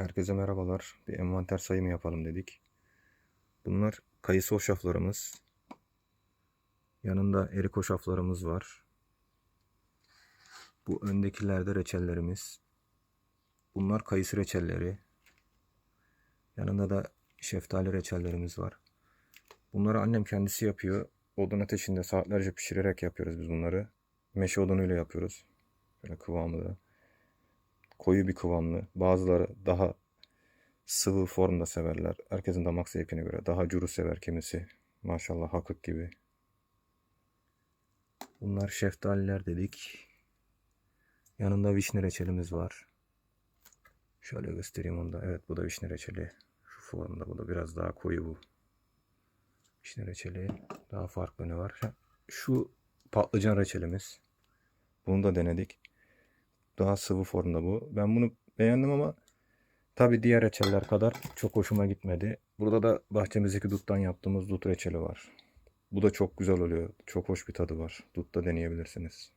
Herkese merhabalar. Bir envanter sayımı yapalım dedik. Bunlar kayısı hoşaflarımız. Yanında erik hoşaflarımız var. Bu öndekilerde reçellerimiz. Bunlar kayısı reçelleri. Yanında da şeftali reçellerimiz var. Bunları annem kendisi yapıyor. Odun ateşinde saatlerce pişirerek yapıyoruz biz bunları. Meşe odunuyla yapıyoruz. Böyle kıvamı da. Koyu bir kıvamlı. Bazıları daha sıvı formda severler. Herkesin damak zevkine göre. Daha curu sever kimisi. Maşallah hakık gibi. Bunlar şeftaliler dedik. Yanında vişne reçelimiz var. Şöyle göstereyim onu da. Evet bu da vişne reçeli. Şu formda bu da biraz daha koyu bu. Vişne reçeli. Daha farklı ne var? Şu patlıcan reçelimiz. Bunu da denedik. Daha sıvı formda bu. Ben bunu beğendim ama tabi diğer reçeller kadar çok hoşuma gitmedi. Burada da bahçemizdeki duttan yaptığımız dut reçeli var. Bu da çok güzel oluyor. Çok hoş bir tadı var. Dutta deneyebilirsiniz.